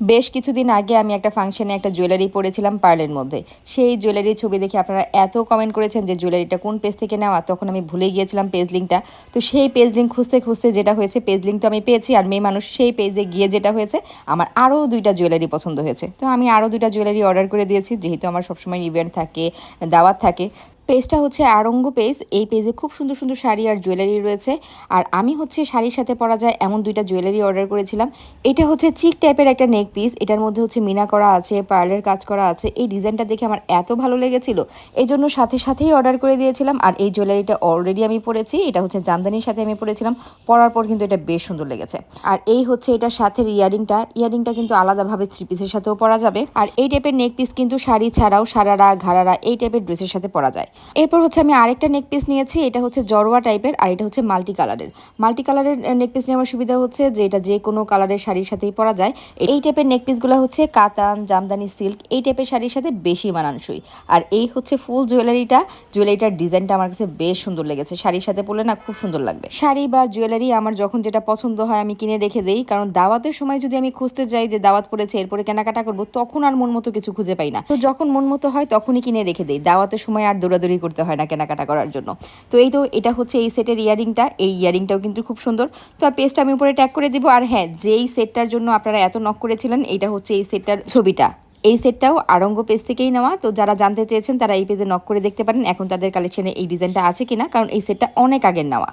বেশ কিছুদিন আগে আমি একটা ফাংশনে একটা জুয়েলারি পরেছিলাম পার্লের মধ্যে। সেই জুয়েলারির ছবি দেখে আপনারা এত কমেন্ট করেছেন যে জুয়েলারিটা কোন পেজ থেকে নেওয়া, তখন আমি ভুলে গিয়েছিলাম পেজ লিঙ্কটা তো সেই পেজ লিঙ্ক খুঁজতে খুঁজতে যেটা হয়েছে পেজ লিঙ্ক তো আমি পেয়েছি আর মেয়ে মানুষ সেই পেজে গিয়ে যেটা হয়েছে, আমার আরও দুইটা জুয়েলারি পছন্দ হয়েছে। তো আমি আরও দুইটা জুয়েলারি অর্ডার করে দিয়েছি, যেহেতু আমার সবসময় ইভেন্ট থাকে, দাওয়াত থাকে। পেজটা হচ্ছে আরঙ্গ পেজ। এই পেজে খুব সুন্দর সুন্দর শাড়ি আর জুয়েলারি রয়েছে। আর আমি হচ্ছে শাড়ির সাথে পরা যায় এমন দুইটা জুয়েলারি অর্ডার করেছিলাম। এটা হচ্ছে চিক টাইপের একটা নেক পিস এটার মধ্যে হচ্ছে মিনা করা আছে পার্লের কাজ করা আছে। এই ডিজাইনটা দেখে আমার এত ভালো লেগেছিল। এই জন্য সাথে, সাথেই অর্ডার করে দিয়েছিলাম। আর এই জুয়েলারিটা অলরেডি আমি পরেছি। এটা হচ্ছে জামদানির সাথে আমি পরেছিলাম। পরার পর কিন্তু এটা বেশ সুন্দর লেগেছে। আর এই হচ্ছে এটার সাথে ইয়ারিংটা। ইয়ারিংটা কিন্তু আলাদাভাবে থ্রি পিসের সাথেও পরা যাবে। আর এই টাইপের নেক পিস কিন্তু শাড়ি ছাড়াও সারারা, ঘাড়ারা এই টাইপের ড্রেসের সাথে পরা যায়। এরপর হচ্ছে আমি আরেকটা নেক পিস নিয়েছি, এটা হচ্ছে জরোয়া টাইপের আর এটা হচ্ছে মাল্টি কালারের মাল্টি কালারের নেক পিস নেওয়ার সুবিধা হচ্ছে যে এটা যে কোনো কালারের শাড়ির সাথেই পরা যায়। এই টাইপের নেক পিসগুলো হচ্ছে কাতান, জামদানি সিল্ক এই টাইপের শাড়ির সাথে বেশি মানানসই। আর এই হচ্ছে ফুল জুয়েলারিটা জুয়েলারিটার ডিজাইনটা আমার কাছে বেশ সুন্দর লেগেছে। শাড়ির সাথে পরলে না খুব সুন্দর লাগবে। শাড়ি বা জুয়েলারি আমার যখন যেটা পছন্দ হয় আমি কিনে রেখে দেই, কারণ দাওয়াতের সময় যদি আমি খুঁজতে যাই যে দাওয়াত পড়েছে, এরপরে কেনাকাটা করব, তখন আর মন মতো কিছু খুঁজে পাই না। তো যখন মন মতো হয় তখনই কিনে রেখে দেই। দাওয়াতের সময় আর দৌড়াদৌড়ি করতে হয় না কেনাকাটা করার জন্য। তো এই তো এটা হচ্ছে এই সেটের ইয়ারিংটা। এই ইয়ারিংটাও কিন্তু খুব সুন্দর। তো পেজটা আমি উপরে ট্যাগ করে দিব। আর হ্যাঁ যেই সেটটার জন্য আপনারা এত নক করেছিলেন, এটা হচ্ছে এই সেটটার ছবিটা। এই সেটটাও আরঙ্গ পেজ থেকেই নেওয়া। তো যারা জানতে চেয়েছেন, তারা এই পেজে নক করে দেখতে পারেন। এখন তাদের কালেকশনে এই ডিজাইনটা আছে কিনা? কারণ এই সেটটা অনেক আগের নেওয়া।